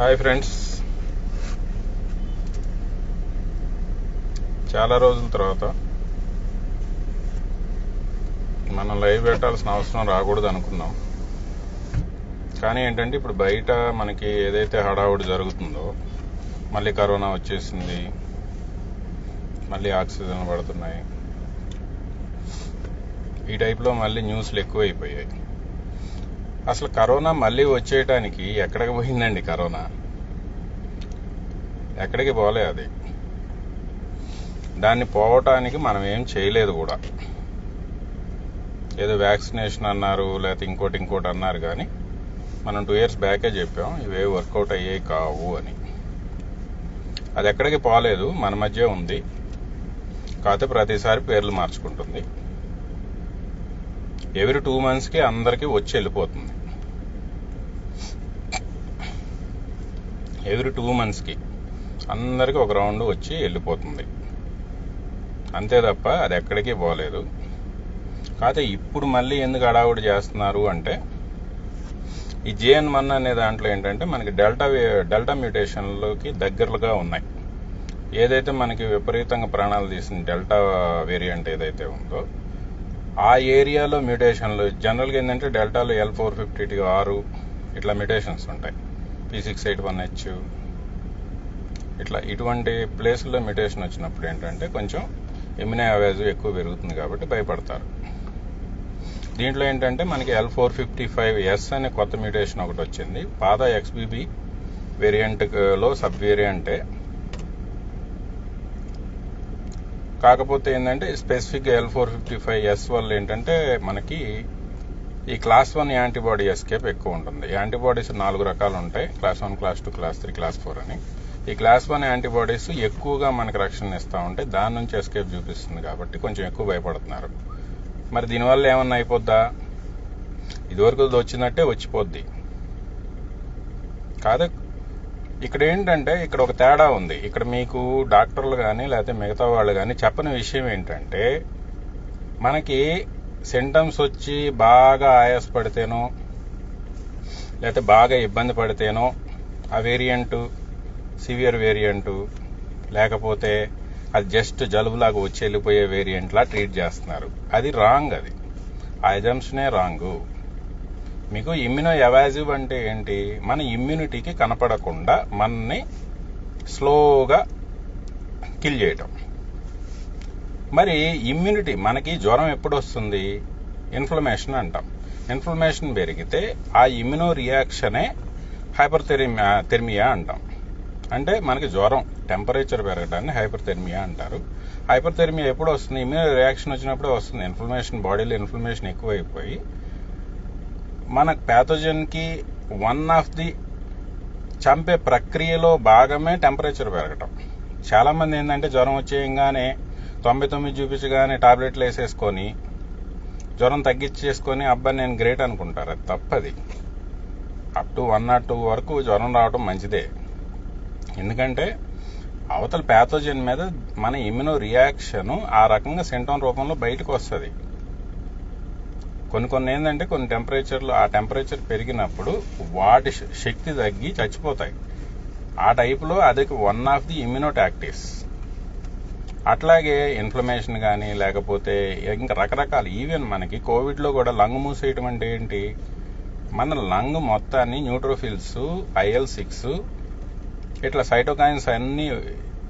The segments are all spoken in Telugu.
Hi friends. చాలా రోజుల తర్వాత మనం లైవ్ పెట్టాల్సిన అవసరం రాకూడదు అనుకున్నాం. కానీ ఏంటంటే ఇప్పుడు బయట మనకి ఏదైతే హడావుడి జరుగుతుందో మళ్ళీ కరోనా వచ్చేసింది మళ్ళీ ఆక్సిజన్ పడుతున్నాయి ఈ టైప్లో మళ్ళీ న్యూస్లు ఎక్కువైపోయాయి. అసలు కరోనా మళ్ళీ వచ్చేయటానికి ఎక్కడికి పోయిందండి కరోనా? ఎక్కడికి పోలే అది. దాన్ని పోవటానికి మనం ఏం చేయలేదు కూడా. ఏదో వ్యాక్సినేషన్ అన్నారు లేకపోతే ఇంకోటి ఇంకోటి అన్నారు కానీ మనం టూ ఇయర్స్ బ్యాకే చెప్పాం ఇవే వర్కౌట్ అయ్యేవి కావు అని. అది ఎక్కడికి పోలేదు మన మధ్య ఉంది. కాకపోతే ప్రతిసారి పేర్లు మార్చుకుంటుంది. ఎవ్రీ టూ మంత్స్కి అందరికీ వచ్చి వెళ్ళిపోతుంది. ఎవ్రీ టూ మంత్స్కి. అందరికీ ఒక రౌండ్ వచ్చి వెళ్ళిపోతుంది. అంతే తప్ప అది ఎక్కడికి పోలేదు. కాకపోతే ఇప్పుడు మళ్ళీ ఎందుకు అడావుడి చేస్తున్నారు అంటే ఈ జేఎన్ వన్ అనే దాంట్లో ఏంటంటే మనకి డెల్టా వే- డెల్టా మ్యూటేషన్లోకి దగ్గరలుగా ఉన్నాయి. ఏదైతే మనకి విపరీతంగా ప్రాణాలు తీసిన డెల్టా వేరియంట్ ఏదైతే ఉందో ఆ ఏరియాలో మ్యూటేషన్లు జనరల్గా ఏంటంటే డెల్టాలో ఎల్ ఫోర్ ఫిఫ్టీ ఆరు ఇట్లా మ్యూటేషన్స్ ఉంటాయి. P six eight one H ఇట్లా ఇటువంటి ప్లేస్లో మ్యుటేషన్ వచ్చినప్పుడు ఏంటంటే కొంచెం ఇమ్యూనో అవేజ్ ఎక్కువ పెరుగుతుంది కాబట్టి భయపడతారు. దీంట్లో ఏంటంటే మనకి L four fifty five S అనే కొత్త మ్యూటేషన్ ఒకటి వచ్చింది. పాత ఎక్స్బీబీ వేరియంట్లో సబ్ వేరియంటే కాకపోతే ఏంటంటే specific L four fifty five S వల్ల ఏంటంటే మనకి ఈ క్లాస్ వన్ యాంటీబాడీ ఎస్కేప్ ఎక్కువ ఉంటుంది. యాంటీబాడీస్ నాలుగు రకాలు ఉంటాయి. Class one class two class three class four అని. ఈ క్లాస్ వన్ యాంటీబాడీస్ ఎక్కువగా మనకి రక్షణ ఇస్తూ ఉంటాయి దాని నుంచి ఎస్కేప్ చూపిస్తుంది కాబట్టి కొంచెం ఎక్కువ భయపడుతున్నారు. మరి దీనివల్ల ఏమన్నా అయిపోద్దా? ఇదివరకు వచ్చినట్టే వచ్చిపోద్ది. కాదు ఇక్కడ ఏంటంటే ఇక్కడ ఒక తేడా ఉంది. ఇక్కడ మీకు డాక్టర్లు కానీ లేకపోతే మిగతా వాళ్ళు కానీ చెప్పని విషయం ఏంటంటే మనకి సింటమ్స్ వచ్చి బాగా ఆయాసపడితేనో లేకపోతే బాగా ఇబ్బంది పడితేనో ఆ వేరియంట్ సివియర్ వేరియంటు లేకపోతే అది జస్ట్ జలుబులాగా వచ్చి వెళ్ళిపోయే వేరియంట్లా ట్రీట్ చేస్తున్నారు. అది రాంగ్ అది. ఆ ఎజంప్షనే రాంగు. మీకు ఇమ్యూనో ఎవాజివ్ అంటే ఏంటి? మన ఇమ్యూనిటీకి కనపడకుండా మనని స్లోగా కిల్ చేయటం. మరి ఇమ్యూనిటీ మనకి జ్వరం ఎప్పుడు వస్తుంది ఇన్ఫ్లమేషన్ అంటాం. ఇన్ఫ్లమేషన్ పెరిగితే ఆ ఇమ్యూనో రియాక్షనే హైపర్ తెర్మియా అంటాం. అంటే మనకి జ్వరం టెంపరేచర్ పెరగడాన్ని హైపర్థెర్మియా అంటారు. హైపర్థెర్మియా ఎప్పుడు వస్తుంది? ఇమ్యూనో రియాక్షన్ వచ్చినప్పుడే వస్తుంది. ఇన్ఫ్లమేషన్ బాడీలో ఇన్ఫ్లమేషన్ ఎక్కువైపోయి మన ప్యాథోజన్కి వన్ ఆఫ్ ది చంపే ప్రక్రియలో భాగమే టెంపరేచర్ పెరగటం. చాలామంది ఏంటంటే జ్వరం వచ్చేయంగానే తొంభై తొమ్మిది చూపించగానే టాబ్లెట్లు వేసేసుకొని జ్వరం తగ్గించేసుకొని అబ్బా నేను గ్రేట్ అనుకుంటారు. అది తప్పది. Up to one naught two వరకు జ్వరం రావడం మంచిదే. ఎందుకంటే అవతల ప్యాథోజన్ మీద మన ఇమ్యూనో రియాక్షన్ ఆ రకంగా సింటమ్ రూపంలో బయటకు వస్తుంది. కొన్ని కొన్ని ఏంటంటే కొన్ని టెంపరేచర్లు ఆ టెంపరేచర్ పెరిగినప్పుడు వాటి శక్తి తగ్గి చచ్చిపోతాయి. ఆ టైప్లో అది వన్ ఆఫ్ ది ఇమ్యూనోటాక్టివ్స్ అట్లాగే ఇన్ఫ్లమేషన్ కానీ లేకపోతే ఇంకా రకరకాల ఈవెన్ మనకి కోవిడ్లో కూడా లంగ్ మూసేయటం అంటే ఏంటి? మన లంగ్ మొత్తాన్ని న్యూట్రోఫిల్స్ ఐఎల్ సిక్స్ ఇట్లా సైటోకైన్స్ అన్నీ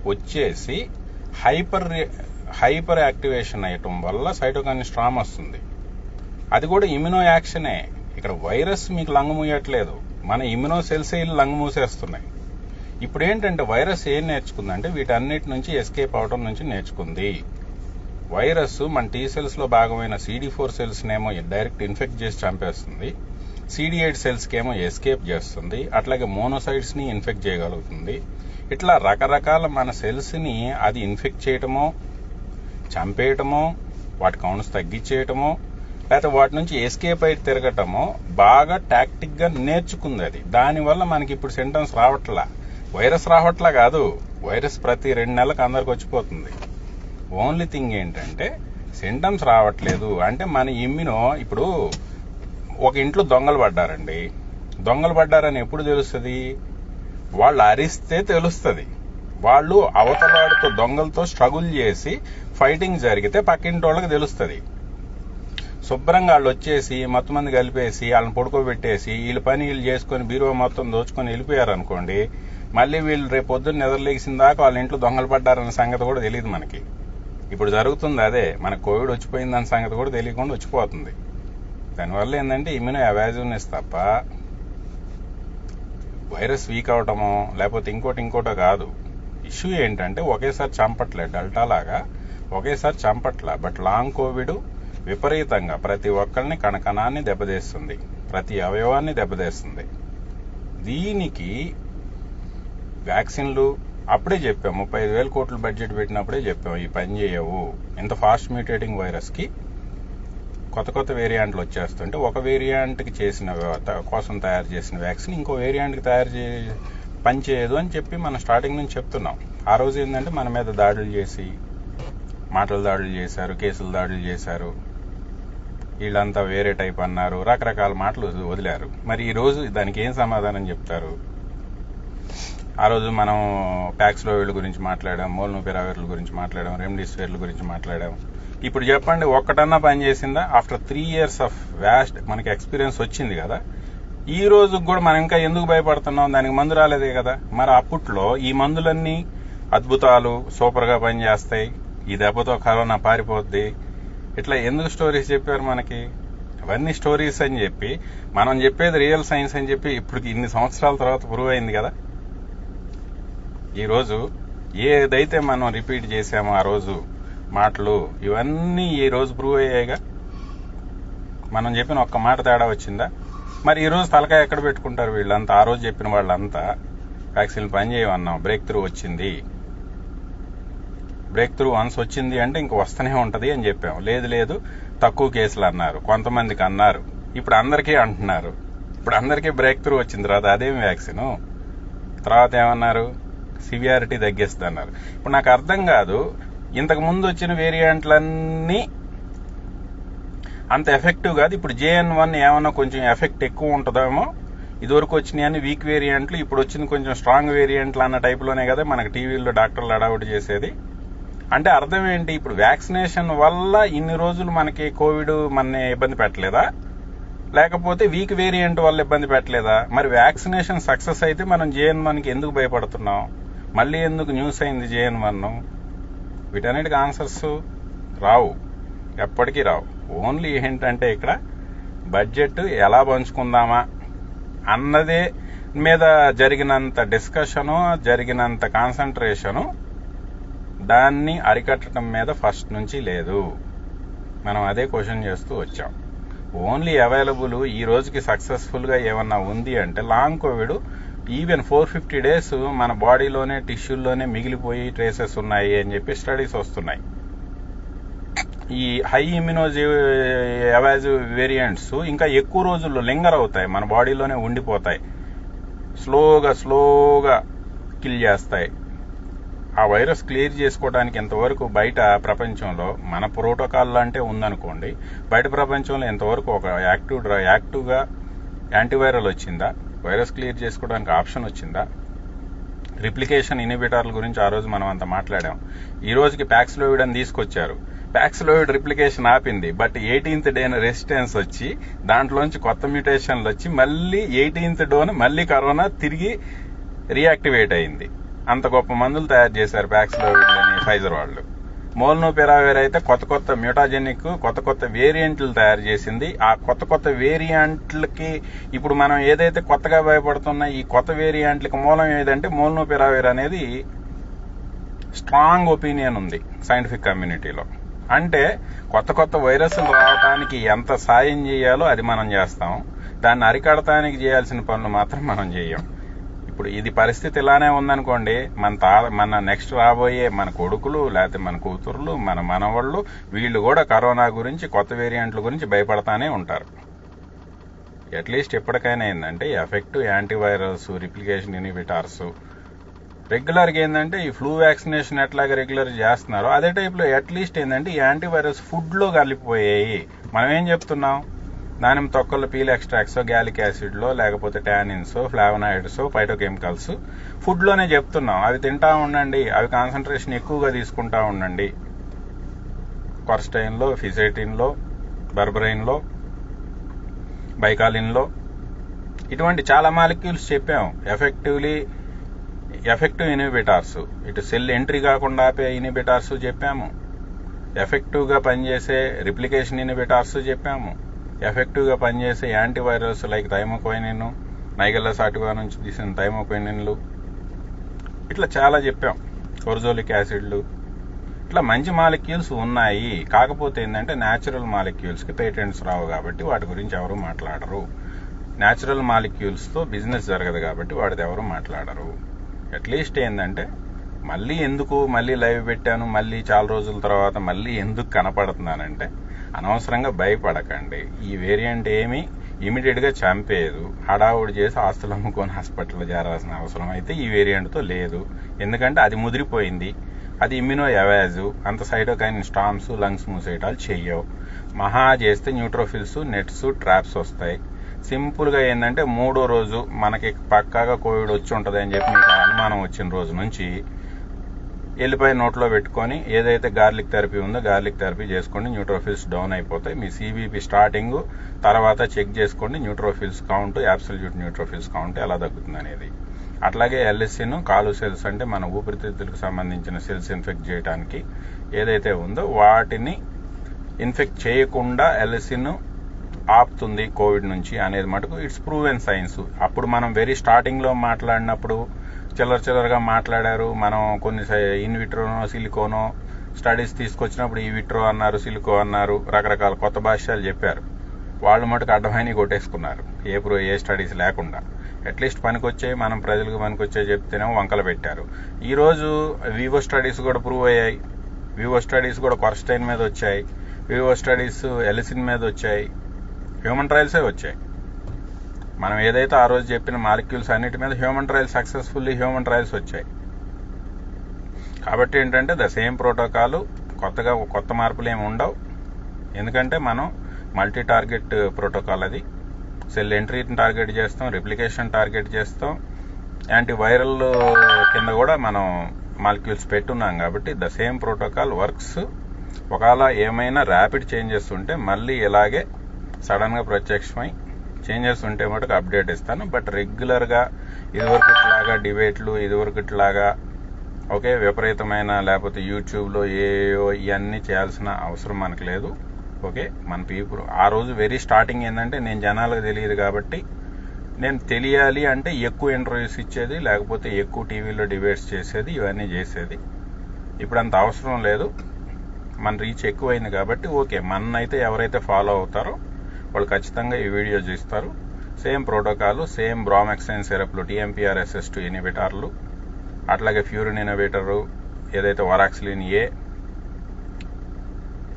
వచ్చేసి హైపర్ హైపర్ యాక్టివేషన్ అయ్యటం వల్ల సైటోకైన్ స్ట్రామ్ వస్తుంది. అది కూడా ఇమ్యూనో యాక్షనే. ఇక్కడ వైరస్ మీకు లంగ్ మూయట్లేదు. మన ఇమ్యూనో సెల్స్ లంగ్ మూసేస్తున్నాయి. ఇప్పుడు ఏంటంటే వైరస్ ఏం నేర్చుకుందంటే వీటన్నిటి నుంచి ఎస్కేప్ అవడం నుంచి నేర్చుకుంది. వైరస్ మన టీ సెల్స్లో భాగమైన సిడి ఫోర్ సెల్స్నేమో డైరెక్ట్ ఇన్ఫెక్ట్ చేసి చంపేస్తుంది. సీడియైడ్ సెల్స్కి ఏమో ఎస్కేప్ చేస్తుంది అట్లాగే మోనోసైడ్స్ని ఇన్ఫెక్ట్ చేయగలుగుతుంది. ఇట్లా రకరకాల మన సెల్స్ని అది ఇన్ఫెక్ట్ చేయటమో చంపేయటమో వాటి కౌంట్స్ తగ్గించేయటమో లేకపోతే వాటి నుంచి ఎస్కేప్ అయి తిరగటమో బాగా టాక్టిక్గా నేర్చుకుంది అది. దానివల్ల మనకి ఇప్పుడు సింటమ్స్ రావట్లా. వైరస్ రావట్లా కాదు. వైరస్ ప్రతి రెండు నెలలకు అందరికి వచ్చిపోతుంది. ఓన్లీ థింగ్ ఏంటంటే సింటమ్స్ రావట్లేదు. అంటే మన ఇమ్యూనో ఇప్పుడు ఒక ఇంట్లో దొంగలు పడ్డారండి. దొంగలు పడ్డారని ఎప్పుడు తెలుస్తుంది? వాళ్ళు అరిస్తే తెలుస్తుంది. వాళ్ళు అవతలాడితో దొంగలతో స్ట్రగుల్ చేసి ఫైటింగ్ జరిగితే పక్కింటి వాళ్ళకి తెలుస్తుంది. శుభ్రంగా వాళ్ళు వచ్చేసి మొత్తం మంది కలిపేసి వాళ్ళని పడుకోబెట్టేసి వీళ్ళ పని వీళ్ళు చేసుకొని బీరువా మొత్తం దోచుకొని వెళ్ళిపోయారు అనుకోండి మళ్ళీ వీళ్ళు రేపు పొద్దున్న నిద్రలేసిన దాకా వాళ్ళ ఇంట్లో దొంగలు పడ్డారన్న సంగతి కూడా తెలియదు మనకి. ఇప్పుడు జరుగుతుంది అదే. మనకు కోవిడ్ వచ్చిపోయిందన్న సంగతి కూడా తెలియకుండా వచ్చిపోతుంది. దానివల్ల ఏంటంటే ఇమ్యూనో అవాజివ్నెస్ తప్ప వైరస్ వీక్ అవటమో లేకపోతే ఇంకోటి ఇంకోటో కాదు. ఇష్యూ ఏంటంటే ఒకేసారి చంపట్లే డల్టా లాగా ఒకేసారి చంపట్లే. బట్ లాంగ్ కోవిడ్ విపరీతంగా ప్రతి ఒక్కరిని కణకణాన్ని దెబ్బతీస్తుంది. ప్రతి అవయవాన్ని దెబ్బతీస్తుంది. దీనికి వ్యాక్సిన్లు అప్పుడే చెప్పాం. ముప్పై ఐదు వేల కోట్ల బడ్జెట్ పెట్టినప్పుడే చెప్పాం ఈ పని చేయవు. ఇంత ఫాస్ట్ మ్యూటేటింగ్ వైరస్కి కొత్త కొత్త వేరియాంట్లు వచ్చేస్తుంటే ఒక వేరియాంట్కి చేసిన కోసం తయారు చేసిన వ్యాక్సిన్ ఇంకో వేరియాంట్కి తయారు చే పనిచేయదు అని చెప్పి మనం స్టార్టింగ్ నుంచి చెప్తున్నాం. ఆ రోజు ఏంటంటే మన మీద దాడులు చేసి మాటలు దాడులు చేశారు కేసులు దాడులు చేశారు. వీళ్ళంతా వేరే టైప్ అన్నారు రకరకాల మాటలు వదిలారు. మరి ఈరోజు దానికి ఏం సమాధానం చెప్తారు? ఆ రోజు మనం ప్యాక్స్లోవిడ్ గురించి మాట్లాడాం మోల్నోపిరావిర్ల గురించి మాట్లాడాం రెమ్డెసివిర్ల గురించి మాట్లాడాం. ఇప్పుడు చెప్పండి ఒక్కటన్నా పని చేసిందా? After three years of vast మనకి ఎక్స్పీరియన్స్ వచ్చింది కదా. ఈ రోజు కూడా మనం ఇంకా ఎందుకు భయపడుతున్నాం? దానికి మందు రాలేదే కదా. మరి అప్పట్లో ఈ మందులన్నీ అద్భుతాలు సూపర్గా పనిచేస్తాయి. ఈ దెబ్బతో కరోనా పారిపోద్ది. ఇట్లా ఎందుకు స్టోరీస్ చెప్పారు మనకి? అవన్నీ స్టోరీస్ అని చెప్పి మనం చెప్పేది రియల్ సైన్స్ అని చెప్పి ఇప్పుడు ఇన్ని సంవత్సరాల తర్వాత ప్రూవ్ అయింది కదా. ఈరోజు ఏదైతే మనం రిపీట్ చేసామో ఆ రోజు మాటలు ఇవన్నీ ఈ రోజు ప్రూవ్ అయ్యాయిగా? మనం చెప్పిన ఒక్క మాట తేడా వచ్చిందా? మరి ఈరోజు తలకాయ ఎక్కడ పెట్టుకుంటారు వీళ్ళంతా? ఆ రోజు చెప్పిన వాళ్ళంతా వ్యాక్సిన్ పని చేయమన్నాం. బ్రేక్ త్రూ వచ్చింది. బ్రేక్ త్రూ వన్స్ వచ్చింది అంటే ఇంక వస్తూనే ఉంటుంది అని చెప్పాం. లేదు లేదు తక్కువ కేసులు అన్నారు. కొంతమందికి అన్నారు. ఇప్పుడు అందరికీ అంటున్నారు. ఇప్పుడు అందరికీ బ్రేక్ త్రూ వచ్చింది. తర్వాత అదేం వ్యాక్సిన్ తర్వాత ఏమన్నారు? సివియారిటీ తగ్గిస్తుంది అన్నారు ఇప్పుడు నాకు అర్థం కాదు ఇంతకు ముందు వచ్చిన వేరియంట్లన్నీ అంత ఎఫెక్టివ్ కాదు. ఇప్పుడు జేఎన్ వన్ ఏమన్నా కొంచెం ఎఫెక్ట్ ఎక్కువ ఉంటుందేమో ఇదివరకు వచ్చినాయని వీక్ వేరియంట్లు ఇప్పుడు వచ్చింది కొంచెం స్ట్రాంగ్ వేరియంట్లు అన్న టైప్లోనే కదా మనకు టీవీలో డాక్టర్లు అడావుట్ చేసేది. అంటే అర్థం ఏంటి ఇప్పుడు వ్యాక్సినేషన్ వల్ల ఇన్ని రోజులు మనకి కోవిడ్ మన ఇబ్బంది పెట్టలేదా? లేకపోతే వీక్ వేరియంట్ వల్ల ఇబ్బంది పెట్టలేదా? మరి వ్యాక్సినేషన్ సక్సెస్ అయితే మనం జేఎన్ వన్కి ఎందుకు భయపడుతున్నాం? మళ్ళీ ఎందుకు న్యూస్ అయింది జేఎన్ వన్ వీటన్నిటికి ఆన్సర్స్ రావు. ఎప్పటికీ రావు. ఓన్లీ ఏంటంటే ఇక్కడ బడ్జెట్ ఎలా పంచుకుందామా అన్నదే మీద జరిగినంత డిస్కషను జరిగినంత కాన్సన్ట్రేషను దాన్ని అరికట్టడం మీద ఫస్ట్ నుంచి లేదు. మనం అదే క్వశ్చన్ చేస్తూ వచ్చాం. ఓన్లీ అవైలబుల్ ఈ రోజుకి సక్సెస్ఫుల్గా ఏమన్నా ఉంది అంటే long COVID even four fifty days మన బాడీలోనే టిష్యూల్లోనే మిగిలిపోయి ట్రేసెస్ ఉన్నాయి అని చెప్పి స్టడీస్ వస్తున్నాయి. ఈ హై ఇమ్యూనోజీ అవాజ్ వేరియంట్స్ ఇంకా ఎక్కువ రోజుల్లో లింగర్ అవుతాయి మన బాడీలోనే ఉండిపోతాయి. స్లోగా స్లోగా కిల్ చేస్తాయి. ఆ వైరస్ క్లియర్ చేసుకోవడానికి ఎంతవరకు బయట ప్రపంచంలో మన ప్రోటోకాల్ అంటే ఉందనుకోండి బయట ప్రపంచంలో ఎంతవరకు ఒక యాక్టివ్ యాక్టివ్గా యాంటీవైరల్ వచ్చిందా? వైరస్ క్లియర్ చేసుకోవడానికి ఆప్షన్ వచ్చిందా? రిప్లికేషన్ ఇనిబిటార్ల గురించి ఆ రోజు మనం అంత మాట్లాడాం. ఈ రోజుకి ప్యాక్స్లోవిడ్ అని తీసుకొచ్చారు. ప్యాక్స్లోవిడ్ రిప్లికేషన్ ఆపింది బట్ ఎయిటీన్త్ డే రెసిస్టెన్స్ వచ్చి దాంట్లోంచి కొత్త మ్యూటేషన్లు వచ్చి మళ్ళీ ఎయిటీన్త్ డోన్ మళ్ళీ కరోనా తిరిగి రియాక్టివేట్ అయింది. అంత గొప్ప మందులు తయారు చేశారు ప్యాక్స్లోవిడ్ అని ఫైజర్ వాళ్ళు. మోల్నోపిరావేర్ అయితే కొత్త కొత్త మ్యూటాజెనిక్ కొత్త కొత్త వేరియంట్లు తయారు చేసింది. ఆ కొత్త కొత్త వేరియంట్లకి ఇప్పుడు మనం ఏదైతే కొత్తగా భయపడుతున్న ఈ కొత్త వేరియంట్లకి మూలం ఏదంటే మోల్నోపిరావేర్ అనేది స్ట్రాంగ్ ఒపీనియన్ ఉంది సైంటిఫిక్ కమ్యూనిటీలో. అంటే కొత్త కొత్త వైరస్లు రావడానికి ఎంత సాయం చేయాలో అది మనం చేస్తాం. దాన్ని అరికడటానికి చేయాల్సిన పనులు మాత్రం మనం చేయం. ఇప్పుడు ఇది పరిస్థితి ఇలానే ఉందనుకోండి మన తా మన నెక్స్ట్ రాబోయే మన కొడుకులు లేకపోతే మన కూతుర్లు మన మనవాళ్ళు వీళ్ళు కూడా కరోనా గురించి కొత్త వేరియంట్ల గురించి భయపడతానే ఉంటారు. అట్లీస్ట్ ఎప్పటికైనా ఏంటంటే ఎఫెక్టివ్ యాంటీవైరల్స్ రిప్లికేషన్ ఇనిబిటార్స్ రెగ్యులర్గా ఏంటంటే ఈ ఫ్లూ వ్యాక్సినేషన్ ఎట్లాగా రెగ్యులర్ చేస్తున్నారో అదే టైప్లో అట్లీస్ట్ ఏంటంటే ఈ యాంటీవైరస్ ఫుడ్లో కలిపిపోయాయి. మనం ఏం చెప్తున్నాం? దానిమ్మ తొక్కలు పీల్ ఎక్స్ట్రాక్ట్స్ గ్యాలిక్ యాసిడ్లో లేకపోతే టానిన్స్ ఫ్లావనాయిడ్స్ ఫైటోకెమికల్స్ ఫుడ్లోనే చెప్తున్నాం. అవి తింటా ఉండండి. అవి కాన్సన్ట్రేషన్ ఎక్కువగా తీసుకుంటా ఉండండి. కొర్స్టైన్లో ఫిజైటిన్లో బర్బరైన్లో బైకాలిన్లో. ఇటువంటి చాలా మాలిక్యూల్స్ చెప్పాం. Effectively effective inhibitors. ఇటు సెల్ ఎంట్రీ కాకుండా ఆపే ఇన్హిబిటార్స్ చెప్పాము. ఎఫెక్టివ్గా పనిచేసే రిప్లికేషన్ ఇన్హిబిటార్స్ చెప్పాము. ఎఫెక్టివ్గా పనిచేసే యాంటీవైరల్స్ లైక్ థైమోక్వైనిన్ నైగల్ల సాటుగా నుంచి తీసిన థైమోక్వైనిన్లు ఇట్లా చాలా చెప్పాం. కొరజోలిక్ యాసిడ్లు. ఇట్లా మంచి మాలిక్యూల్స్ ఉన్నాయి. కాకపోతే ఏంటంటే న్యాచురల్ మాలిక్యూల్స్కి పేటెంట్స్ రావు కాబట్టి వాటి గురించి ఎవరు మాట్లాడరు. న్యాచురల్ మాలిక్యూల్స్తో బిజినెస్ జరగదు కాబట్టి వాటిది ఎవరు మాట్లాడరు. అట్లీస్ట్ ఏంటంటే మళ్ళీ ఎందుకు మళ్ళీ లైవ్ పెట్టాను? మళ్ళీ చాలా రోజుల తర్వాత మళ్ళీ ఎందుకు కనపడుతున్నానంటే అనవసరంగా భయపడకండి. ఈ వేరియంట్ ఏమి ఇమీడియట్గా చంపేయదు. హడావుడి చేసి ఆస్తులు అమ్ముకొని హాస్పిటల్లో చేరాల్సిన అవసరం అయితే ఈ వేరియంట్తో లేదు. ఎందుకంటే అది ముదిరిపోయింది. అది ఇమ్యూనో ఎవాజు అంత సైటోకైన్ స్టామ్స్ లంగ్స్ మూసేయటాలు చెయ్యవు. మహా చేస్తే న్యూట్రోఫిల్స్ నెట్స్ ట్రాప్స్ వస్తాయి. సింపుల్గా ఏంటంటే మూడో రోజు మనకి పక్కాగా కోవిడ్ వచ్చి ఉంటుంది అని చెప్పి మీకు అనుమానం వచ్చిన రోజు నుంచి ఎల్లిపాయ నోట్లో పెట్టుకొని ఏదైతే గార్లిక్ థెరపీ ఉందో గార్లిక్ థెరపీ చేసుకోండి న్యూట్రోఫిల్స్ డౌన్ అయిపోతాయి. మీ సిబిపి స్టార్టింగ్ తర్వాత చెక్ చేసుకోండి neutrophils count absolute neutrophils count ఎలా తగ్గుతుంది అనేది. అట్లాగే ఎల్ఎస్సిను కాలు సెల్స్ అంటే మన ఊపిరితిత్తులకు సంబంధించిన సెల్స్ ఇన్ఫెక్ట్ చేయడానికి ఏదైతే ఉందో వాటిని ఇన్ఫెక్ట్ చేయకుండా ఎల్ఎస్సిను ఆపుతుంది కోవిడ్ నుంచి అనేది మటుకు ఇట్స్ ప్రూవెన్ సైన్స్ అప్పుడు మనం వెరీ స్టార్టింగ్లో మాట్లాడినప్పుడు చిల్లర చిల్లరగా మాట్లాడారు. మనం కొన్ని ఇన్విట్రోనో సిలికోనో స్టడీస్ తీసుకొచ్చినప్పుడు ఈ విట్రో అన్నారు సిలికో అన్నారు రకరకాల కొత్త భాష్యాలు చెప్పారు. వాళ్ళు మటుకు అడ్డమైన కొట్టేసుకున్నారు. ఏ ప్రో ఏ స్టడీస్ లేకుండా. అట్లీస్ట్ పనికొచ్చే మనం ప్రజలకు పనికొచ్చే చెప్తేనే వంకలు పెట్టారు. ఈరోజు వివో స్టడీస్ కూడా ప్రూవ్ అయ్యాయి. వివో స్టడీస్ కూడా కొరస్టైన్ మీద వచ్చాయి. వివో స్టడీస్ ఎలిసిన్ మీద వచ్చాయి. హ్యూమన్ ట్రయల్సే వచ్చాయి. మనం ఏదైతే ఆ రోజు చెప్పిన మాలిక్యూల్స్ అన్నిటి మీద human trials successfully human trials వచ్చాయి. కాబట్టి ఏంటంటే ద సేమ్ ప్రోటోకాల్ కొత్తగా కొత్త మార్పులు ఏమి ఉండవు. ఎందుకంటే మనం మల్టీ టార్గెట్ ప్రోటోకాల్ అది. సెల్ ఎంట్రీని టార్గెట్ చేస్తాం రిప్లికేషన్ టార్గెట్ చేస్తాం. యాంటీ వైరల్ కింద కూడా మనం మాలిక్యూల్స్ పెట్టున్నాం కాబట్టి ద సేమ్ ప్రోటోకాల్ వర్క్స్ ఒకవేళ ఏమైనా ర్యాపిడ్ చేంజెస్ ఉంటే మళ్ళీ ఇలాగే సడన్గా ప్రత్యక్షమై చేంజెస్ ఉంటే మటుకు అప్డేట్ ఇస్తాను. బట్ రెగ్యులర్గా ఇదివరకు ఇట్లాగా డిబేట్లు ఇదివరకు ఇట్లాగా ఓకే విపరీతమైన లేకపోతే యూట్యూబ్లో ఏయో ఇవన్నీ చేయాల్సిన అవసరం మనకు లేదు. ఓకే మన పీపుల్ ఆ రోజు వెరీ స్టార్టింగ్ ఏంటంటే నేను జనాలకు తెలియదు కాబట్టి నేను తెలియాలి అంటే ఎక్కువ ఇంటర్వ్యూస్ ఇచ్చేది లేకపోతే ఎక్కువ టీవీలో డిబేట్స్ చేసేది ఇవన్నీ చేసేది. ఇప్పుడు అంత అవసరం లేదు. మన రీచ్ ఎక్కువైంది కాబట్టి ఓకే మనైతే ఎవరైతే ఫాలో అవుతారో వాళ్ళు ఖచ్చితంగా ఈ వీడియో చూస్తారు. సేమ్ ప్రోటోకాల్ సేమ్ బ్రామెక్సైన్ సిరప్లు టీఎంపీఆర్ఎస్ఎస్ టు ఇనిబిటార్లు అట్లాగే ఫ్యూరిన్ ఇనోవేటరు ఏదైతే వరాక్సిలిన్ ఏ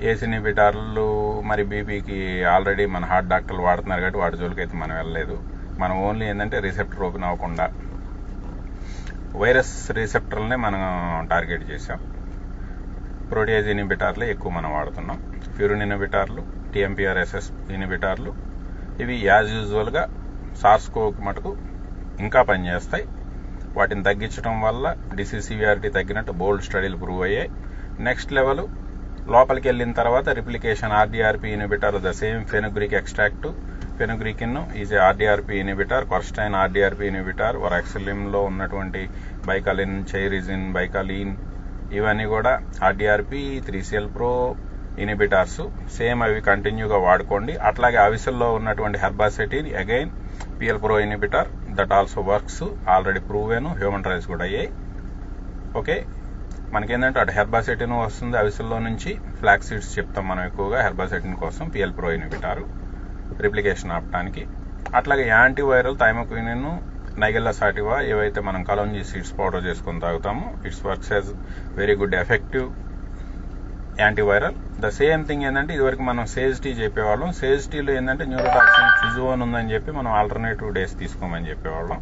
ఏస్ ఇనిబిటార్లు మరి బీపీకి ఆల్రెడీ మన హార్ట్ డాక్టర్లు వాడుతున్నారు కాబట్టి వాటి జోలికి అయితే మనం వెళ్ళలేదు. మనం ఓన్లీ ఏంటంటే రిసెప్టర్ ఓపెన్ అవ్వకుండా వైరస్ రిసెప్టర్లనే మనం టార్గెట్ చేసాం ప్రోటీయేజ్ ఇనిబిటార్లే ఎక్కువ మనం వాడుతున్నాం. ఫ్యూరిన్ ఇనిబిటార్లు టీఎంపీఆర్ఎస్ఎస్ ఇనిబిటార్లు ఇవి యాజ్ యూజువల్గా సార్స్కోకి మటుకు ఇంకా పనిచేస్తాయి. వాటిని తగ్గించడం వల్ల డిసీజ్ సివియారిటీ తగ్గినట్టు బోల్డ్ స్టడీలు ప్రూవ్ అయ్యాయి. నెక్స్ట్ లెవెల్ లోపలికి వెళ్ళిన తర్వాత replication RdRp inhibitor the same fenugreek extract. Fenugreekine is RdRp inhibitor quercetin RdRp ఇనిబిటార్లో ఉన్నటువంటి బైకాలిన్ చైరిజిన్ బైకాలిన్ ఇవన్నీ కూడా ఆర్డీఆర్పీ త్రీసీఎల్ ప్రో ఇనిబిటార్స్ సేమ్ అవి కంటిన్యూగా వాడుకోండి. అట్లాగే అవిసల్లో ఉన్నటువంటి herbacetin again PLpro inhibitor that also works already ప్రూవేను human trials కూడా అయ్యాయి. ఓకే మనకేంటంటే అటు హెర్బాసెటిన్ వస్తుంది అవిసల్లో నుంచి ఫ్లాక్ సీడ్స్ చెప్తాం మనం ఎక్కువగా హెర్బాసెటిన్ కోసం పిఎల్ ప్రో ఇనిబిటారు రిప్లికేషన్ ఆపడానికి అట్లాగే యాంటీ వైరల్ థైమోక్వినిన్ నైగెల్లా సాటివా ఏవైతే మనం కలోంజీ సీడ్స్ పౌడర్ చేసుకొని తాగుతామో it's works as very good effective antiviral the same thing ఏంటంటే ఇదివరకు మనం సేజ్ టీ చెప్పేవాళ్ళం. సేజ్ టీలో ఏంటంటే న్యూరోటాక్సిన్ ఫిజువన్ ఉందని చెప్పి మనం ఆల్టర్నేటివ్ డేస్ తీసుకోమని చెప్పేవాళ్ళం.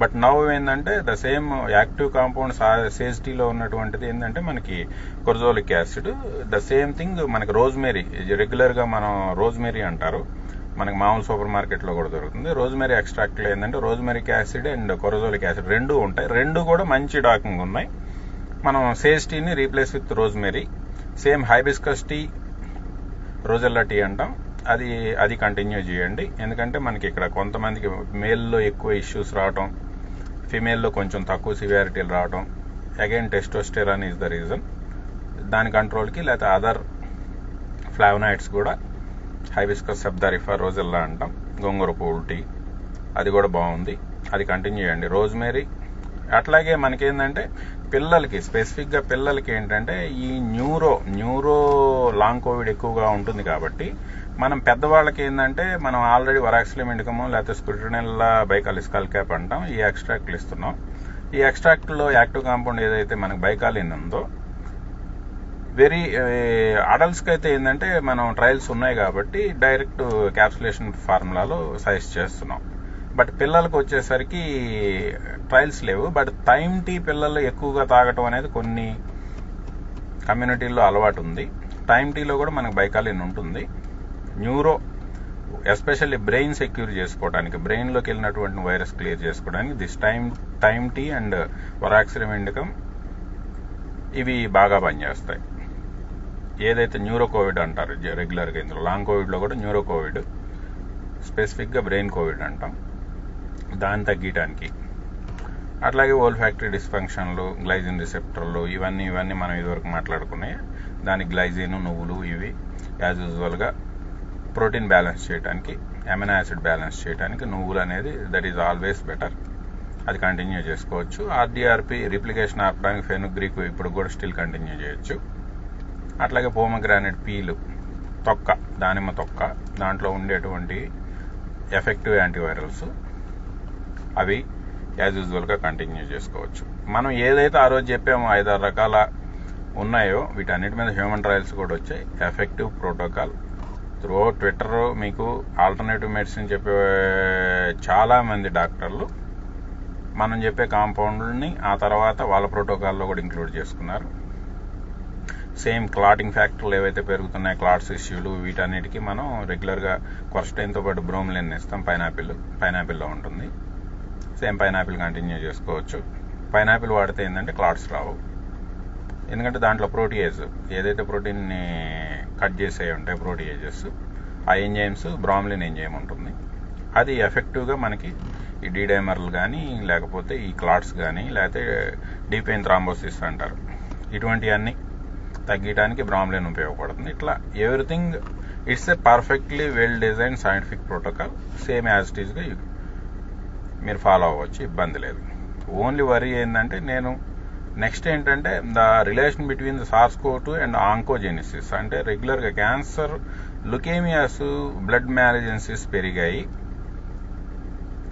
బట్ నవ్ ఏంటంటే the same active compound sage టీలో ఉన్నటువంటిది ఏంటంటే మనకి corosolic acid the same thing మనకి రోజ్మేరీ రెగ్యులర్గా మనం రోజ్మేరీ అంటారు. మనకి మామూలు సూపర్ మార్కెట్లో కూడా దొరుకుతుంది. రోజ్మెరీ ఎక్స్ట్రాక్ట్లో ఏంటంటే rosmarinic acid and corosolic acid రెండు ఉంటాయి. రెండు కూడా మంచి డాకింగ్ ఉన్నాయి. మనం సేజ్ టీని replace with rosemary. Same hibiscus tea rosella tea అంటాం. అది అది కంటిన్యూ చేయండి. ఎందుకంటే మనకి ఇక్కడ కొంతమందికి మేల్లో ఎక్కువ ఇష్యూస్ రావటం ఫిమేల్లో కొంచెం తక్కువ సివియారిటీలు రావటం again testosterone is the reason. దాని కంట్రోల్కి లేకపోతే అదర్ ఫ్లావనాయిడ్స్ కూడా హైబిస్కస్ సబ్దారిఫా రోజల్లా అంటాం. గోంగూర పూలు టీ. అది కూడా బాగుంది. అది కంటిన్యూ చేయండి. రోజ్మేరీ. అట్లాగే మనకేంటంటే పిల్లలకి స్పెసిఫిక్గా పిల్లలకి ఏంటంటే ఈ న్యూరో న్యూరో లాంగ్ కోవిడ్ ఎక్కువగా ఉంటుంది కాబట్టి మనం పెద్దవాళ్ళకి ఏంటంటే మనం ఆల్రెడీ వరాక్సిలిం ఇండికము లేకపోతే స్క్రిటనెల్లా బైకాలిస్కాల్ క్యాప్ అంటాం. ఈ ఎక్స్ట్రాక్ట్లు ఇస్తున్నాం. ఈ ఎక్స్ట్రాక్ట్లో యాక్టివ్ కాంపౌండ్ ఏదైతే మనకు బైకాలిన్ ఉందో వెరీ అడల్ట్స్కి అయితే ఏంటంటే మనం ట్రయల్స్ ఉన్నాయి కాబట్టి డైరెక్ట్ క్యాప్సులేషన్ ఫార్ములాలో సజెస్ట్ చేస్తున్నాం. బట్ పిల్లలకు వచ్చేసరికి ట్రయల్స్ లేవు. బట్ టైం టీ పిల్లలు ఎక్కువగా తాగటం అనేది కొన్ని కమ్యూనిటీల్లో అలవాటు ఉంది. టైం టీలో కూడా మనకు బైకాలిన్ ఉంటుంది. న్యూరో ఎస్పెషల్లీ బ్రెయిన్ సెక్యూర్ చేసుకోవడానికి బ్రెయిన్లోకి వెళ్ళినటువంటి వైరస్ క్లియర్ చేసుకోవడానికి this time thyme tea and వరాక్సిరమిండికం ఇవి బాగా పనిచేస్తాయి. ఏదైతే న్యూరో కోవిడ్ అంటారు రెగ్యులర్గా ఇందులో లాంగ్ కోవిడ్లో కూడా న్యూరో కోవిడ్ స్పెసిఫిక్గా బ్రెయిన్ కోవిడ్ అంటాం. దాన్ని తగ్గించడానికి అట్లాగే ఓల్ ఫ్యాక్టరీ డిస్ఫంక్షన్లు గ్లైజిన్ రిసెప్టర్లు ఇవన్నీ ఇవన్నీ మనం ఇదివరకు మాట్లాడుకున్నాయి. దానికి గ్లైజిన్ నువ్వులు ఇవి యాజ్ యూజువల్గా ప్రోటీన్ బ్యాలెన్స్ చేయడానికి అమినో యాసిడ్ బ్యాలెన్స్ చేయడానికి నువ్వులు అనేది దట్ ఈజ్ ఆల్వేస్ బెటర్. అది కంటిన్యూ చేసుకోవచ్చు. ఆర్డీఆర్పి రిప్లికేషన్ ఆపడానికి ఫెనుగ్రీకు ఇప్పుడు కూడా స్టిల్ కంటిన్యూ చేయొచ్చు. అట్లాగే పోమగ్రానైట్ పీలు తొక్క దానిమ్మ తొక్క దాంట్లో ఉండేటువంటి ఎఫెక్టివ్ యాంటీవైరల్స్ అవి యాజ్ యూజువల్గా కంటిన్యూ చేసుకోవచ్చు. మనం ఏదైతే ఆ రోజు చెప్పామో ఐదారు రకాల ఉన్నాయో వీటన్నిటి మీద హ్యూమన్ ట్రయల్స్ కూడా వచ్చాయి. Effective protocol. త్రూ ట్విట్టర్ మీకు ఆల్టర్నేటివ్ మెడిసిన్ చెప్పే చాలామంది డాక్టర్లు మనం చెప్పే కాంపౌండ్ని ఆ తర్వాత వాళ్ళ ప్రోటోకాల్లో కూడా ఇంక్లూడ్ చేసుకున్నారు. సేమ్ క్లాటింగ్ ఫ్యాక్టర్లు ఏవైతే పెరుగుతున్నాయి క్లాట్స్ ఇష్యూలు వీటన్నిటికీ మనం రెగ్యులర్గా కొరస్టైన్తో పాటు బ్రోమ్లిన్ ఇస్తాం పైనాపిల్ పైనాపిల్లో ఉంటుంది. సేమ్ పైనాపిల్ కంటిన్యూ చేసుకోవచ్చు. పైనాపిల్ వాడితే ఏంటంటే క్లాట్స్ రావు. ఎందుకంటే దాంట్లో ప్రోటీయేజ్ ఏదైతే ప్రోటీన్ని కట్ చేసే ఉంటాయి ప్రోటీయేజెస్ ఆ ఎంజైమ్స్ బ్రామ్లిన్ ఎంజైమ్ ఉంటుంది. అది ఎఫెక్టివ్గా మనకి ఈ డీడైమర్లు కానీ లేకపోతే ఈ క్లాట్స్ కానీ లేకపోతే డీపెయిన్ థ్రాంబోసిస్ అంటారు. ఇటువంటివన్నీ తగ్గడానికి బ్రామ్లైన్ ఉపయోగపడుతుంది. ఇట్లా everything it's a perfectly well design scientific protocol same as it ఈస్గా మీరు ఫాలో అవ్వచ్చు ఇబ్బంది లేదు. ఓన్లీ వరీ ఏంటంటే నేను నెక్స్ట్ ఏంటంటే the relation between the SARS CoV two and oncogenesis అంటే రెగ్యులర్గా క్యాన్సర్ లుకేమియాస్ బ్లడ్ మ్యారేజెన్సీస్ పెరిగాయి.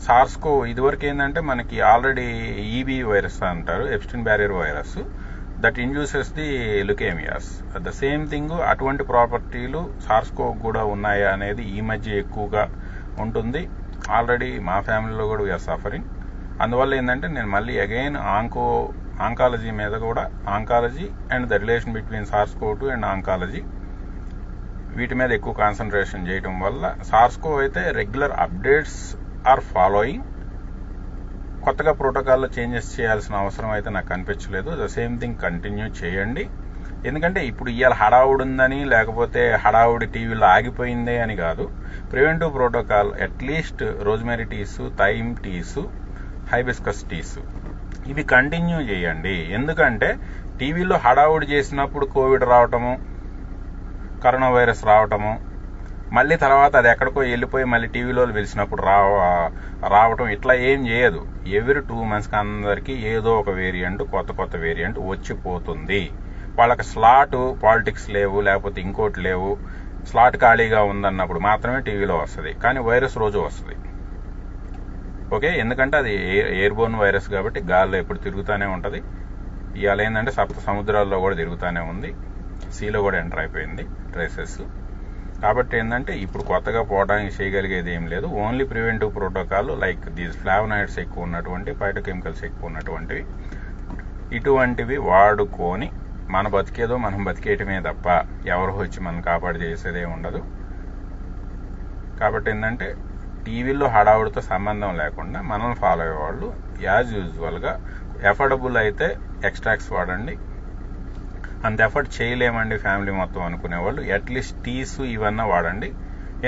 సార్స్కో ఇదివరకు ఏంటంటే మనకి ఆల్రెడీ ఈబీ వైరస్ అంటారు Epstein Barr virus that induces the leukemias the same thing అటువంటి ప్రాపర్టీలు సార్స్కో కూడా ఉన్నాయా అనేది ఈ మధ్య ఎక్కువగా ఉంటుంది. ఆల్రెడీ మా ఫ్యామిలీలో కూడా వీఆర్ సఫరింగ్ అందువల్ల ఏంటంటే నేను మళ్ళీ అగైన్ ఆంకో ఆంకాలజీ మీద కూడా oncology and the relation between SARS CoV two and oncology వీటి మీద ఎక్కువ కాన్సన్ట్రేషన్ చేయడం వల్ల సార్స్కో అయితే రెగ్యులర్ అప్డేట్స్ ఆర్ ఫాలోయింగ్ కొత్తగా ప్రోటోకాల్లో చేంజెస్ చేయాల్సిన అవసరం అయితే నాకు కనిపించలేదు ద సేమ్ థింగ్ కంటిన్యూ చేయండి. ఎందుకంటే ఇప్పుడు ఇవాళ హడావుడి ఉందని లేకపోతే హడావుడి టీవీలో ఆగిపోయిందే అని కాదు. Preventive protocol at least rosemary teas thyme teas hibiscus teas ఇవి కంటిన్యూ చేయండి. ఎందుకంటే టీవీలో హడావుడి చేసినప్పుడు కోవిడ్ రావటము కరోనా వైరస్ రావటము మళ్ళీ తర్వాత అది ఎక్కడికో వెళ్ళిపోయి మళ్ళీ టీవీలో పిలిచినప్పుడు రావ రావటం ఇట్లా ఏం చేయదు. ఎవరి టూ మంత్స్కి అందరికీ ఏదో ఒక వేరియంట్ కొత్త కొత్త వేరియంట్ వచ్చిపోతుంది. వాళ్ళకి స్లాట్ పాలిటిక్స్ లేవు లేకపోతే ఇంకోటి లేవు. స్లాట్ ఖాళీగా ఉందన్నప్పుడు మాత్రమే టీవీలో వస్తుంది. కానీ వైరస్ రోజు వస్తుంది. ఓకే ఎందుకంటే అది ఎయిర్బోర్న్ వైరస్ కాబట్టి గాల్లో ఎప్పుడు తిరుగుతూనే ఉంటుంది. ఇవాళ ఏంటంటే సప్త సముద్రాల్లో కూడా తిరుగుతూనే ఉంది. సీలో కూడా ఎంటర్ అయిపోయింది. ట్రేసెస్ కాబట్టి ఏంటంటే ఇప్పుడు కొత్తగా పోవడానికి చేయగలిగేది ఏం లేదు. Only preventive protocol like these flavonoids ఎక్కువ ఉన్నటువంటి ఫైటోకెమికల్స్ ఎక్కువ ఉన్నటువంటివి. ఇటువంటివి వాడుకొని మన బతికేదో మనం బతికేయటమే తప్ప ఎవరు వచ్చి మనం కాపాడు చేసేదే ఉండదు. కాబట్టి ఏంటంటే టీవీలో హడావుడితో సంబంధం లేకుండా మనం ఫాలో అయ్యేవాళ్ళు యాజ్ యూజువల్గా ఎఫర్డబుల్ అయితే ఎక్స్ట్రాక్ట్స్ వాడండి. అంత ఎఫర్ట్ చేయలేమండి ఫ్యామిలీ మొత్తం అనుకునే వాళ్ళు అట్లీస్ట్ టీస్ ఇవన్నీ వాడండి.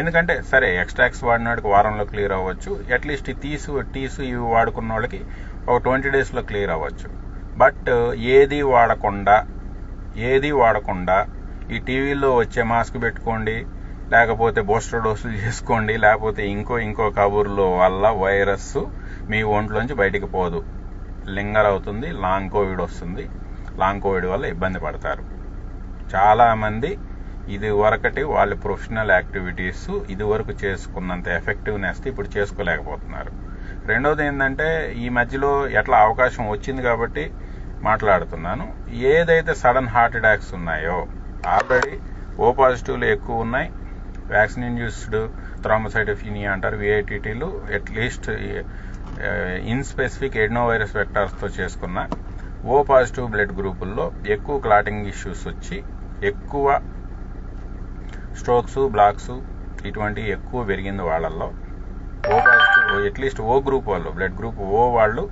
ఎందుకంటే సరే ఎక్స్ట్రాక్స్ వాడినాడికి వారంలో క్లియర్ అవ్వచ్చు. అట్లీస్ట్ ఈ తీసు టీసు ఇవి వాడుకున్న వాళ్ళకి ఒక ట్వంటీ డేస్లో క్లియర్ అవ్వచ్చు. బట్ uh, ఏది వాడకుండా ఏది వాడకుండా ఈ టీవీలో వచ్చే మాస్క్ పెట్టుకోండి లేకపోతే బూస్టర్ డోసులు చేసుకోండి లేకపోతే ఇంకో ఇంకో కబుర్లో వల్ల వైరస్ మీ ఒంట్లోంచి బయటికి పోదు. లింగర్ అవుతుంది లాంగ్ కోవిడ్ వస్తుంది. లాంగ్ కోవిడ్ వల్ల ఇబ్బంది పడతారు. చాలామంది ఇది వరకటి వాళ్ళ ప్రొఫెషనల్ యాక్టివిటీస్ ఇది వరకు చేసుకున్నంత ఎఫెక్టివ్నెస్ ఇప్పుడు చేసుకోలేకపోతున్నారు. రెండోది ఏంటంటే ఈ మధ్యలో ఎట్లా అవకాశం వచ్చింది కాబట్టి మాట్లాడుతున్నాను. ఏదైతే సడన్ హార్ట్ అటాక్స్ ఉన్నాయో ఆల్రెడీ ఓ పాజిటివ్లు ఎక్కువ ఉన్నాయి. వ్యాక్సిన్ ఇండ్యూస్డ్ థ్రామసైటోఫీనియా అంటారు విఐటీటీలు at least in specific adenovirus వెక్టార్స్తో చేసుకున్న ఓ పాజిటివ్ బ్లడ్ గ్రూపుల్లో ఎక్కువ క్లాటింగ్ ఇష్యూస్ వచ్చి ఎక్కువ స్ట్రోక్స్ బ్లాక్స్ ఇటువంటివి ఎక్కువ పెరిగింది వాళ్ళల్లో. O positive at least O group వాళ్ళు బ్లడ్ గ్రూప్ ఓ వాళ్ళు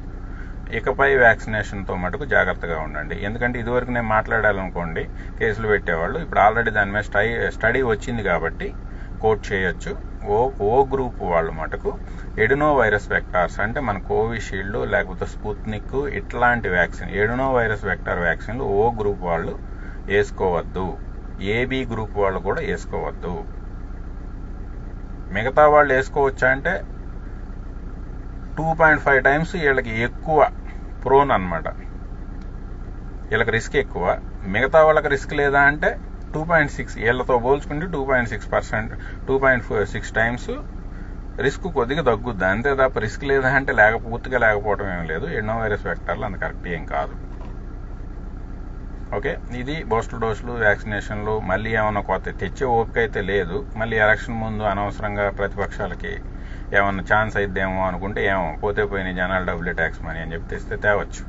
ఇకపై వ్యాక్సినేషన్తో మటుకు జాగ్రత్తగా ఉండండి. ఎందుకంటే ఇదివరకు నేను మాట్లాడాలనుకోండి కేసులు పెట్టేవాళ్ళు ఇప్పుడు ఆల్రెడీ దాని మీద స్టడీ స్టడీ వచ్చింది కాబట్టి కోట్ చేయొచ్చు. ఓ ఓ గ్రూప్ వాళ్ళు మటుకు ఎడినో వైరస్ వెక్టార్స్ అంటే మన కోవిషీల్డ్ లేకపోతే స్పుత్నిక్ ఇట్లాంటి వ్యాక్సిన్ ఎడినో వైరస్ వెక్టార్ వ్యాక్సిన్లు ఓ గ్రూప్ వాళ్ళు వేసుకోవద్దు. ఏబి గ్రూప్ వాళ్ళు కూడా వేసుకోవద్దు. మిగతా వాళ్ళు వేసుకోవచ్చా అంటే టూ పాయింట్ ఫైవ్ టైమ్స్ వీళ్ళకి ఎక్కువ ప్రోన్ అనమాట వీళ్ళకి రిస్క్ ఎక్కువ. మిగతా వాళ్ళకి రిస్క్ లేదా అంటే టూ పాయింట్ సిక్స్ ఏళ్ళతో పోల్చుకుంటే two point six percent two point six times risk కొద్దిగా తగ్గుద్ది. అంతే తప్ప రిస్క్ లేదా అంటే లేక పూర్తిగా లేకపోవడం ఏం లేదు. ఎన్నో వైరస్ వెక్టర్లు అంత కరెక్ట్ ఏం కాదు. ఓకే? ఇది బూస్టర్ డోసులు వ్యాక్సినేషన్లు మళ్ళీ ఏమైనా కొత్త తెచ్చే ఓపిక అయితే లేదు. మళ్ళీ ఎలక్షన్ ముందు అనవసరంగా ప్రతిపక్షాలకి ఏమన్నా ఛాన్స్ అయిద్దేమో అనుకుంటే ఏమో పోతే పోయిన జనాలు డబ్ల్యూ ట్యాక్స్ మనీ అని చెప్పి తెస్తే తేవచ్చు.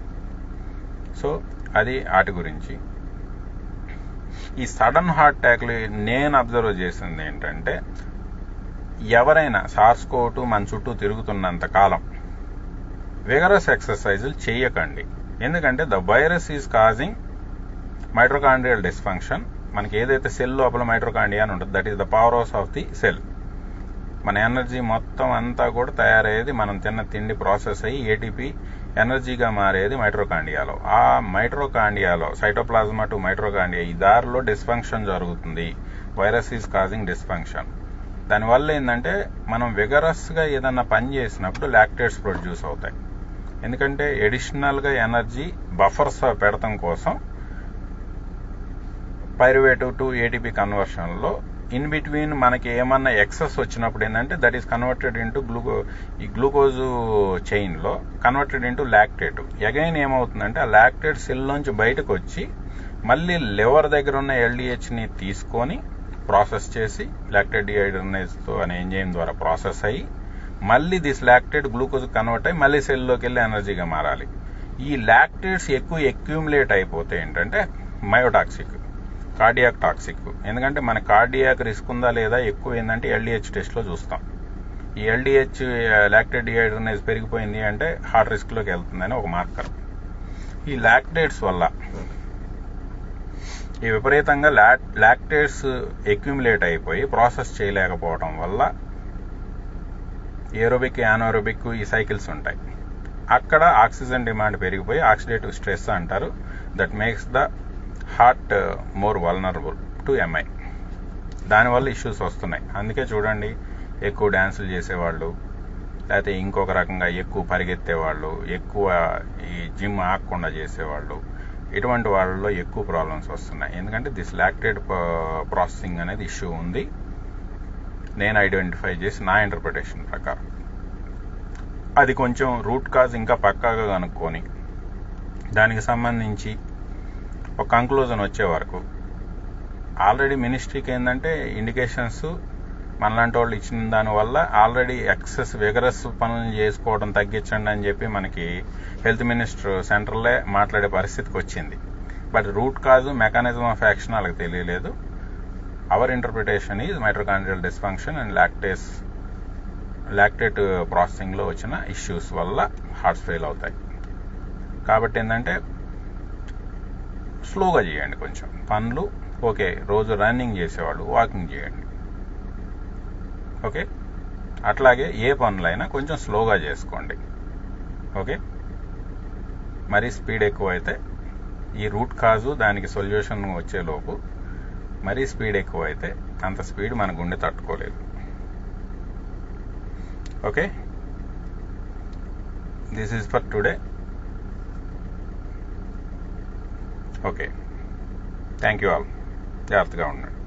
సో అది వాటి గురించి. ఈ సడన్ హార్ట్ అటాక్లు నేను అబ్జర్వ్ చేసింది ఏంటంటే ఎవరైనా సార్స్ కోటు మన చుట్టూ తిరుగుతున్నంత కాలం విగరస్ ఎక్సర్సైజులు చేయకండి ఎందుకంటే the virus is causing mitochondrial dysfunction మనకి ఏదైతే సెల్ లోపల మైట్రోకాండియా అని ఉంటుంది that is the powerhouse of the cell మన ఎనర్జీ మొత్తం అంతా కూడా తయారయ్యేది మనం తిన్న తిండి ప్రాసెస్ అయ్యి ఏటీపీ ఎనర్జీగా మారేది మైట్రోకాండియాలో ఆ మైట్రోకాండియాలో సైటోప్లాజ్మా టు మైట్రోకాండియా ఈ దారిలో డిస్ఫంక్షన్ జరుగుతుంది. Virus is causing dysfunction. దానివల్ల ఏంటంటే మనం విగరస్గా ఏదన్నా పని చేసినప్పుడు లాక్టేట్స్ ప్రొడ్యూస్ అవుతాయి. ఎందుకంటే ఎడిషనల్గా ఎనర్జీ బఫర్స్ పెడతం కోసం పైరువేటివ్ టు ఏటీపీ కన్వర్షన్లో ఇన్ బిట్వీన్ మనకి ఏమన్నా ఎక్సెస్ వచ్చినప్పుడు ఏంటంటే that is converted into gluco ఈ గ్లూకోజు చైన్లో కన్వర్టెడ్ ఇంటూ లాక్టేట్ అగైన్ ఏమవుతుందంటే ఆ లాక్టేట్ సెల్లోంచి బయటకు వచ్చి మళ్ళీ లివర్ దగ్గర ఉన్న ఎల్డిహెచ్ని తీసుకొని ప్రాసెస్ చేసి లాక్టేట్ డిహైడ్రనేజ్తో అనే ఎంజైమ్ ద్వారా ప్రాసెస్ అయ్యి మళ్ళీ దిస్ లాక్టేట్ గ్లూకోజ్ కన్వర్ట్ అయ్యి మళ్ళీ సెల్లోకి వెళ్ళి ఎనర్జీగా మారాలి. ఈ లాక్టేట్స్ ఎక్కువ ఎక్యూములేట్ అయిపోతే ఏంటంటే మయోటాక్సిక్ కార్డియాక్ టాక్సిక్ ఎందుకంటే మన కార్డియాక్ రిస్క్ ఉందా లేదా ఎక్కువ ఏంటంటే ఎల్డిహెచ్ టెస్ట్లో చూస్తాం. ఈ ఎల్డిహెచ్ లాక్టేట్ డిహైడ్రనేజ్ పెరిగిపోయింది అంటే హార్ట్ రిస్క్లోకి వెళ్తుందని ఒక మార్కర్ ఈ లాక్టేట్స్ వల్ల ఈ విపరీతంగా లాక్టేట్స్ ఎక్యుములేట్ అయిపోయి ప్రాసెస్ చేయలేకపోవడం వల్ల ఏరోబిక్ యానోరోబిక్ ఈ సైకిల్స్ ఉంటాయి. అక్కడ ఆక్సిజన్ డిమాండ్ పెరిగిపోయి ఆక్సిడేటివ్ స్ట్రెస్ అంటారు. That makes the heart more vulnerable to MI దానివల్ల ఇష్యూస్ వస్తున్నాయి. అందుకే చూడండి ఎక్కువ డ్యాన్సులు చేసేవాళ్ళు లేకపోతే ఇంకొక రకంగా ఎక్కువ పరిగెత్తేవాళ్ళు ఎక్కువ ఈ జిమ్ ఆగకుండా చేసేవాళ్ళు ఇటువంటి వాళ్ళలో ఎక్కువ ప్రాబ్లమ్స్ వస్తున్నాయి. ఎందుకంటే దిస్ లాక్టెడ్ ప్రాసెసింగ్ అనేది ఇష్యూ ఉంది. నేను ఐడెంటిఫై చేసి నా ఇంటర్ప్రిటేషన్ ప్రకారం. అది కొంచెం రూట్ కాజ్ ఇంకా పక్కాగా కనుక్కొని దానికి సంబంధించి ఒక కంక్లూజన్ వచ్చే వరకు. ఆల్రెడీ మినిస్ట్రీకి ఏంటంటే ఇండికేషన్స్ మనలాంటి వాళ్ళు ఇచ్చిన దానివల్ల ఆల్రెడీ ఎక్సెస్ విగరస్ పనులు చేసుకోవడం తగ్గించండి అని చెప్పి మనకి హెల్త్ మినిస్టర్ సెంటర్లే మాట్లాడే పరిస్థితికి వచ్చింది. But root cause mechanism of action వాళ్ళకి తెలియలేదు. Our interpretation is mitochondrial dysfunction and lactase lactate ప్రాసెసింగ్లో వచ్చిన ఇష్యూస్ వల్ల హార్ట్స్ ఫెయిల్ అవుతాయి. కాబట్టి ఏంటంటే స్లోగా చేయండి కొంచెం. పనులు ఓకే రోజు రన్నింగ్ చేసేవాళ్ళు వాకింగ్ చేయండి. ఓకే? అట్లాగే ఏ పనులైనా కొంచెం స్లోగా చేసుకోండి. ఓకే? మరీ స్పీడ్ ఎక్కువ అయితే ఈ రూట్ కాజు దానికి సొల్యూషన్ వచ్చేలోపు మరీ స్పీడ్ ఎక్కువ అయితే అంత స్పీడ్ మన గుండె తట్టుకోలేదు. Okay? This is for today okay thank you all జాగ్రత్తగా ఉండండి.